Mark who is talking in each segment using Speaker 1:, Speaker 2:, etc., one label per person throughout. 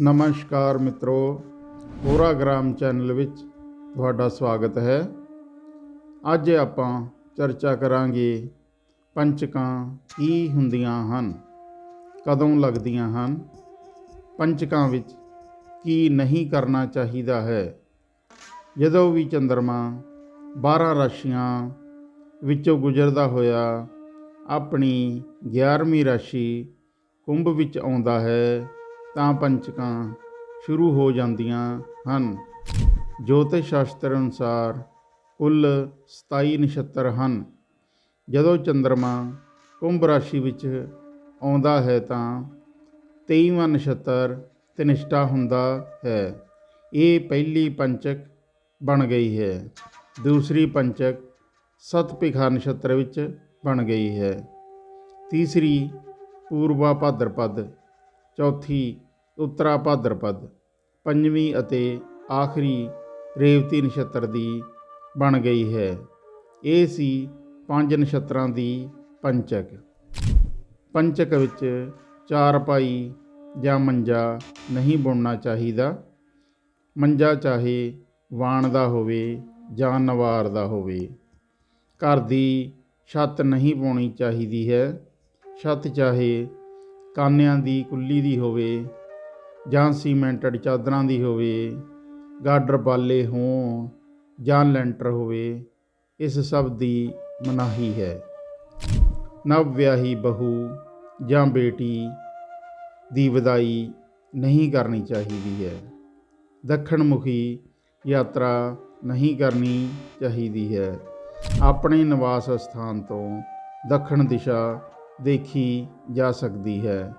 Speaker 1: ਨਮਸਕਾਰ ਮਿੱਤਰੋ ਹੋਰਾ gram channel ਵਿੱਚ ਤੁਹਾਡਾ ਸਵਾਗਤ ਹੈ। ਅੱਜ ਆਪਾਂ ਚਰਚਾ ਕਰਾਂਗੇ ਪੰਚਕਾਂ ਕੀ ਹੁੰਦੀਆਂ ਹਨ, ਕਦੋਂ ਲੱਗਦੀਆਂ ਹਨ, ਪੰਚਕਾਂ ਵਿੱਚ ਕੀ ਨਹੀਂ ਕਰਨਾ ਚਾਹੀਦਾ ਹੈ। ਜਦੋਂ ਵੀ ਚੰ드ਰਮਾ 12 ਰਾਸ਼ੀਆਂ ਵਿੱਚੋਂ ਗੁਜ਼ਰਦਾ ਹੋਇਆ, ਆਪਣੀ 11ਵੀਂ ਰਾਸ਼ੀ ਕੁੰਭ ਵਿੱਚ ਆਉਂਦਾ ਹੈ ਤਾਂ ਪੰਚਕਾਂ ਸ਼ੁਰੂ ਹੋ ਜਾਂਦੀਆਂ ਹਨ। ਜੋਤਿਸ਼ ਸ਼ਾਸਤਰ ਅਨੁਸਾਰ ਕੁੱਲ 27 ਨਛੱਤਰ ਹਨ। ਜਦੋਂ ਚੰ드ਰਮਾ ਕੁੰਭ ਰਾਸ਼ੀ ਵਿੱਚ ਆਉਂਦਾ ਹੈ ਤਾਂ 23ਵਾਂ ਨਛੱਤਰ ਤਨਿਸ਼ਟਾ ਹੁੰਦਾ ਹੈ। ਇਹ ਪਹਿਲੀ ਪੰਚਕ ਬਣ ਗਈ ਹੈ। ਦੂਸਰੀ ਪੰਚਕ ਸਤਪਿਖਾ ਨਛੱਤਰ ਵਿੱਚ ਬਣ ਗਈ ਹੈ। ਤੀਸਰੀ ਪੂਰਬਾ ਭਾਦਰਪਦ। ਚੌਥੀ ਉੱਤਰਾ ਭਾਦਰਪਦ ਪੰਜਵੀਂ ਅਤੇ ਆਖਰੀ ਰੇਵਤੀ ਨਛੱਤਰ ਦੀ ਬਣ ਗਈ ਹੈ। ਇਹ ਸੀ ਪੰਜ ਨਛੱਤਰਾਂ ਦੀ ਪੰਚਕ। ਪੰਚਕ ਵਿੱਚ ਚਾਰ ਪਾਈ ਜਾਂ ਮੰਜਾ ਨਹੀਂ ਬੁਣਨਾ ਚਾਹੀਦਾ। ਮੰਜਾ ਚਾਹੇ ਵਾਣ ਦਾ ਹੋਵੇ ਜਾਂ ਨਵਾਰ ਦਾ ਹੋਵੇ। ਘਰ ਦੀ ਛੱਤ ਨਹੀਂ ਪਾਉਣੀ ਚਾਹੀਦੀ ਹੈ। ਛੱਤ ਚਾਹੇ ਕਾਨਿਆਂ ਦੀ ਕੁੱਲੀ ਦੀ ਹੋਵੇ ਜਾਂ ਸੀਮੈਂਟਡ ਚਾਦਰਾਂ ਦੀ ਹੋਵੇ, ਗਾਡਰ ਬਾਲੇ ਹੋਣ ਜਾਂ ਲੈਂਟਰ ਹੋਵੇ, ਇਸ ਸਭ ਦੀ ਮਨਾਹੀ ਹੈ। ਨਵ ਵਿਆਹੀ ਬਹੂ ਜਾਂ ਬੇਟੀ ਦੀ ਵਿਦਾਈ ਨਹੀਂ ਕਰਨੀ ਚਾਹੀਦੀ ਹੈ। ਦੱਖਣ ਮੁਖੀ ਯਾਤਰਾ ਨਹੀਂ ਕਰਨੀ ਚਾਹੀਦੀ ਹੈ। ਆਪਣੇ ਨਿਵਾਸ ਸਥਾਨ ਤੋਂ ਦੱਖਣ ਦਿਸ਼ਾ ਦੇਖੀ ਜਾ ਸਕਦੀ ਹੈ।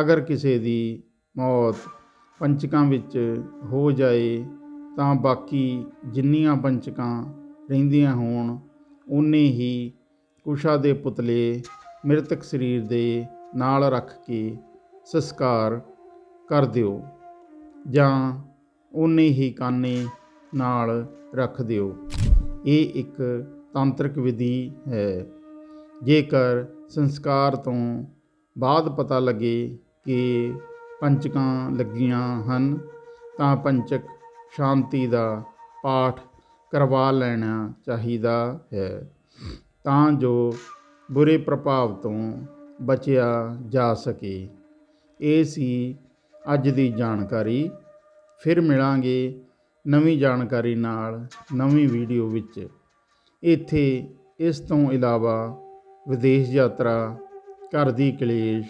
Speaker 1: ਅਗਰ ਕਿਸੇ ਦੀ ਮੌਤ ਪੰਚਕਾਂ ਵਿੱਚ ਹੋ ਜਾਏ, ਤਾਂ ਬਾਕੀ ਜਿੰਨੀਆਂ ਪੰਚਕਾਂ ਰਹਿੰਦੀਆਂ ਹੋਣ ਉਨੇ ਹੀ ਕੁਸ਼ਾ ਦੇ ਪੁਤਲੇ ਮ੍ਰਿਤਕ ਸਰੀਰ ਦੇ ਨਾਲ ਰੱਖ ਕੇ ਸੰਸਕਾਰ ਕਰ ਦਿਓ, ਜਾਂ ਉਨੇ ਹੀ ਕਾਨੇ ਨਾਲ ਰੱਖ ਦਿਓ। ਇਹ ਇੱਕ ਤਾਂਤਰਿਕ ਵਿਧੀ ਹੈ। ਜੇਕਰ ਸੰਸਕਾਰ ਤੋਂ ਬਾਅਦ ਪਤਾ ਲੱਗੇ ਕਿ ਪੰਚਕਾਂ ਲੱਗੀਆਂ ਹਨ, ਤਾਂ ਪੰਚਕ ਸ਼ਾਂਤੀ ਦਾ ਪਾਠ ਕਰਵਾ ਲੈਣਾ ਚਾਹੀਦਾ ਹੈ। ਤਾਂ ਜੋ ਬੁਰੇ ਪ੍ਰਭਾਵ ਤੋਂ ਬਚਿਆ ਜਾ ਸਕੇ। ਇਹ ਸੀ ਅੱਜ ਦੀ ਜਾਣਕਾਰੀ। ਫਿਰ ਮਿਲਾਂਗੇ ਨਵੀਂ ਜਾਣਕਾਰੀ ਨਾਲ ਨਵੀਂ ਵੀਡੀਓ ਵਿੱਚ। ਇੱਥੇ ਇਸ ਤੋਂ ਇਲਾਵਾ ਵਿਦੇਸ਼ ਯਾਤਰਾ, ਘਰ ਦੀ ਕਲੇਸ਼,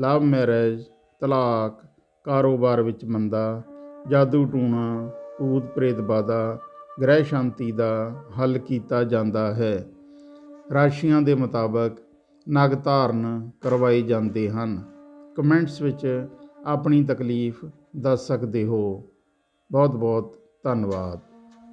Speaker 1: ਲਵ ਮੈਰਿਜ ਤਲਾਕ, ਕਾਰੋਬਾਰ ਵਿੱਚ ਮੰਦਾ, ਜਾਦੂ ਟੂਣਾ ਭੂਤ ਪ੍ਰੇਤ ਬਾਦਾ, ਗ੍ਰਹਿ ਸ਼ਾਂਤੀ ਦਾ ਹੱਲ ਕੀਤਾ ਜਾਂਦਾ ਹੈ। ਰਾਸ਼ੀਆਂ ਦੇ ਮੁਤਾਬਕ ਨਗ ਧਾਰਨ ਕਰਵਾਏ ਜਾਂਦੇ ਹਨ। ਕਮੈਂਟਸ ਵਿੱਚ ਆਪਣੀ ਤਕਲੀਫ ਦੱਸ ਸਕਦੇ ਹੋ। ਬਹੁਤ ਬਹੁਤ ਧੰਨਵਾਦ।